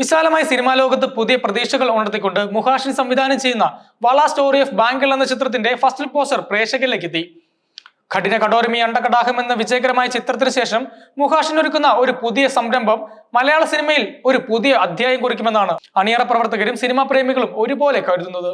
വിശാലമായ സിനിമാ ലോകത്ത് പുതിയ പ്രതീക്ഷകൾ ഉണർത്തിക്കൊണ്ട് മുഹാഷിൻ സംവിധാനം ചെയ്യുന്ന വള സ്റ്റോറി ഓഫ് ബാങ്കിൾ എന്ന ചിത്രത്തിന്റെ ഫസ്റ്റ് പോസ്റ്റർ പ്രേക്ഷകരിലേക്ക് എത്തി കഠിന കടോരമി അണ്ടകടാഹം എന്ന വിജയകരമായ ചിത്രത്തിന് ശേഷം മുഹാഷിൻ ഒരുക്കുന്ന ഒരു പുതിയ സംരംഭം മലയാള സിനിമയിൽ ഒരു പുതിയ അധ്യായം കുറിക്കുമെന്നാണ് അണിയറ പ്രവർത്തകരും സിനിമാ പ്രേമികളും ഒരുപോലെ കരുതുന്നത്.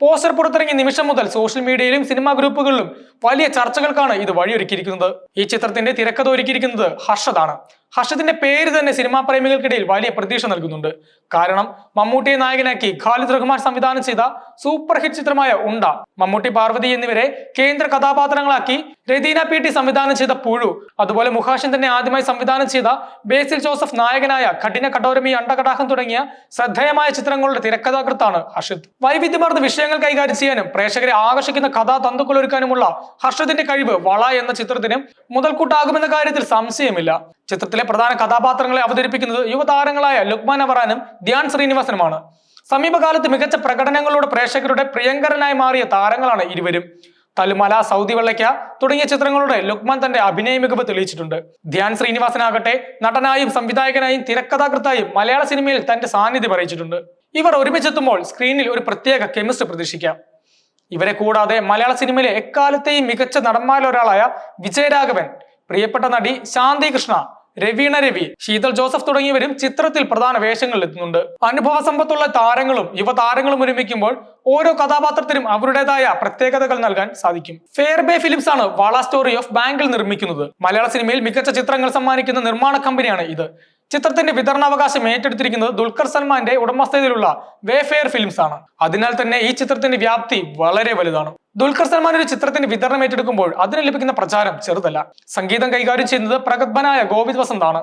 പോസ്റ്റർ പുറത്തിറങ്ങിയ നിമിഷം മുതൽ സോഷ്യൽ മീഡിയയിലും സിനിമാ ഗ്രൂപ്പുകളിലും വലിയ ചർച്ചകൾക്കാണ് ഇത് വഴിയൊരുക്കിയിരിക്കുന്നത്. ഈ ചിത്രത്തിന്റെ തിരക്കഥ ഒരുക്കിയിരിക്കുന്നത് ഹർഷദാണ്. ഹർഷത്തിന്റെ പേര് തന്നെ സിനിമാ പ്രേമികൾക്കിടയിൽ വലിയ പ്രതീക്ഷ നൽകുന്നുണ്ട്. കാരണം മമ്മൂട്ടിയെ നായകനാക്കി ഖാലിദ് റഹ്മാൻ സംവിധാനം ചെയ്ത സൂപ്പർ ഹിറ്റ് ചിത്രമായ ഉണ്ട മമ്മൂട്ടി പാർവതി എന്നിവരെ കേന്ദ്ര കഥാപാത്രങ്ങളാക്കി രതീന പി ടി സംവിധാനം ചെയ്ത പുഴു അതുപോലെ മുഹാഷൻ തന്നെ ആദ്യമായി സംവിധാനം ചെയ്ത ബേസിൽ ജോസഫ് നായകനായ കഠിന കടോരമി അണ്ടകടാഹം തുടങ്ങിയ ശ്രദ്ധേയമായ ചിത്രങ്ങളുടെ തിരക്കഥാകൃത്താണ് ഹർഷിത് വൈവിധ്യമാർന്ന വിഷയങ്ങൾ കൈകാര്യം ചെയ്യാനും പ്രേക്ഷകരെ ആകർഷിക്കുന്ന കഥാ തന്തുക്കൾ ഒരുക്കാനുമുള്ള ഹർഷത്തിന്റെ കഴിവ് വള എന്ന ചിത്രത്തിന് മുതൽക്കൂട്ടാകുമെന്ന കാര്യത്തിൽ സംശയമില്ല. ചിത്രത്തിലെ പ്രധാന കഥാപാത്രങ്ങളെ അവതരിപ്പിക്കുന്നത് യുവതാരങ്ങളായ ലുക്മാൻ അവറാനും ധ്യാൻ ശ്രീനിവാസനുമാണ്. സമീപകാലത്ത് മികച്ച പ്രകടനങ്ങളോട് പ്രേക്ഷകരുടെ പ്രിയങ്കരനായി മാറിയ താരങ്ങളാണ് ഇരുവരും. തലുമല സൗദി വെള്ളയ്ക്ക തുടങ്ങിയ ചിത്രങ്ങളുടെ ലുക്മാൻ തന്റെ അഭിനയ മികവ് തെളിയിച്ചിട്ടുണ്ട്. ധ്യാൻ ശ്രീനിവാസനാകട്ടെ നടനായും സംവിധായകനായും തിരക്കഥാകൃത്തായും മലയാള സിനിമയിൽ തന്റെ സാന്നിധ്യം അറിയിച്ചിട്ടുണ്ട്. ഇവർ ഒരുമിച്ചെത്തുമ്പോൾ സ്ക്രീനിൽ ഒരു പ്രത്യേക കെമിസ്ട്രി പ്രതീക്ഷിക്കാം ഇവരെ കൂടാതെ മലയാള സിനിമയിലെ എക്കാലത്തെയും മികച്ച നടന്മാരിലൊരാളായ വിജയരാഘവൻ പ്രിയപ്പെട്ട നടി ശാന്തി കൃഷ്ണ രവീണ രവി ശീതൾ ജോസഫ് തുടങ്ങിയവരും ചിത്രത്തിൽ പ്രധാന വേഷങ്ങളിൽ എത്തുന്നുണ്ട്. അനുഭവ സമ്പത്തുള്ള താരങ്ങളും യുവതാരങ്ങളും ഒരുമിക്കുമ്പോൾ ഓരോ കഥാപാത്രത്തിനും അവരുടേതായ പ്രത്യേകതകൾ നൽകാൻ സാധിക്കും. ഫെയർബേ ഫിലിംസ് ആണ് വാള സ്റ്റോറി ഓഫ് ബാങ്കിൽ നിർമ്മിക്കുന്നത്. മലയാള സിനിമയിൽ മികച്ച ചിത്രങ്ങൾ സമ്മാനിക്കുന്ന നിർമ്മാണ കമ്പനിയാണ് ഇത്. ചിത്രത്തിന്റെ വിതരണാവകാശം ഏറ്റെടുത്തിരിക്കുന്നത് ദുൽഖർ സൽമാന്റെ ഉടമസ്ഥതയിലുള്ള വേഫെയർ ഫിലിംസ് ആണ്. അതിനാൽ തന്നെ ഈ ചിത്രത്തിന്റെ വ്യാപ്തി വളരെ വലുതാണ്. ദുൽഖർ സൽമാൻ ഒരു ചിത്രത്തിന്റെ വിതരണം ഏറ്റെടുക്കുമ്പോൾ അതിന് ലഭിക്കുന്ന പ്രചാരം ചെറുതല്ല. സംഗീതം കൈകാര്യം ചെയ്യുന്നത് പ്രഗത്ഭനായ ഗോവിന്ദ് വസന്താണ്.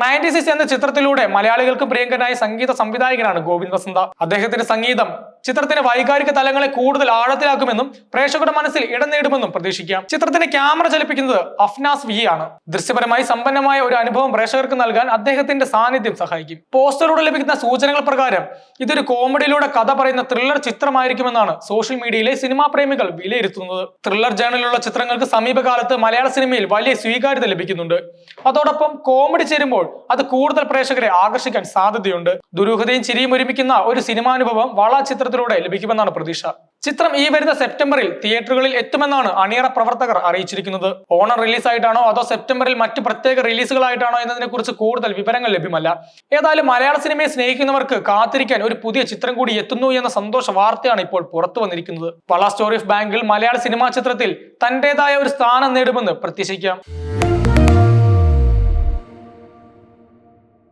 നയന്റി സിക്സ് എന്ന ചിത്രത്തിലൂടെ മലയാളികൾക്ക് പ്രിയങ്കരനായ സംഗീത സംവിധായകനാണ് ഗോവിന്ദ് വസന്ത. അദ്ദേഹത്തിന്റെ സംഗീതം ചിത്രത്തിന്റെ വൈകാരിക തലങ്ങളെ കൂടുതൽ ആഴത്തിലാക്കുമെന്നും പ്രേക്ഷകരുടെ മനസ്സിൽ ഇടം നേടുമെന്നും പ്രതീക്ഷിക്കാം. ചിത്രത്തിന്റെ ക്യാമറ ചലിപ്പിക്കുന്നത് അഫ്നാസ് വി ആണ്. ദൃശ്യപരമായി സമ്പന്നമായ ഒരു അനുഭവം പ്രേക്ഷകർക്ക് നൽകാൻ അദ്ദേഹത്തിന്റെ സാന്നിധ്യം സഹായിക്കും. പോസ്റ്ററിലൂടെ ലഭിക്കുന്ന സൂചനകൾ പ്രകാരം ഇതൊരു കോമഡിയിലൂടെ കഥ പറയുന്ന ത്രില്ലർ ചിത്രമായിരിക്കുമെന്നാണ് സോഷ്യൽ മീഡിയയിലെ സിനിമാ പ്രേമികൾ വിലയിരുത്തുന്നത്. ത്രില്ലർ ജേണലിലുള്ള ചിത്രങ്ങൾക്ക് സമീപകാലത്ത് മലയാള സിനിമയിൽ വലിയ സ്വീകാര്യത ലഭിക്കുന്നുണ്ട്. അതോടൊപ്പം കോമഡി ചേരുമ്പോൾ അത് കൂടുതൽ പ്രേക്ഷകരെ ആകർഷിക്കാൻ സാധ്യതയുണ്ട്. ദുരൂഹതയും ചിരിയും ഒരുമിക്കുന്ന ഒരു സിനിമാനുഭവം വള ചിത്രത്തിലൂടെ ലഭിക്കുമെന്നാണ് പ്രതീക്ഷ. ചിത്രം ഈ വരുന്ന സെപ്റ്റംബറിൽ തിയേറ്ററുകളിൽ എത്തുമെന്നാണ് അണിയറ പ്രവർത്തകർ അറിയിച്ചിരിക്കുന്നത്. ഓണം റിലീസായിട്ടാണോ അതോ സെപ്റ്റംബറിൽ മറ്റ് പ്രത്യേക റിലീസുകളായിട്ടാണോ എന്നതിനെ കുറിച്ച് കൂടുതൽ വിവരങ്ങൾ ലഭ്യമല്ല. ഏതായാലും മലയാള സിനിമയെ സ്നേഹിക്കുന്നവർക്ക് കാത്തിരിക്കാൻ ഒരു പുതിയ ചിത്രം കൂടി എത്തുന്നു എന്ന സന്തോഷ വാർത്തയാണ് ഇപ്പോൾ പുറത്തു വന്നിരിക്കുന്നത്. പള സ്റ്റോറി ഓഫ് ബാങ്കിൽ മലയാള സിനിമാ ചിത്രത്തിൽ തന്റേതായ ഒരു സ്ഥാനം നേടുമെന്ന് പ്രതീക്ഷിക്കാം.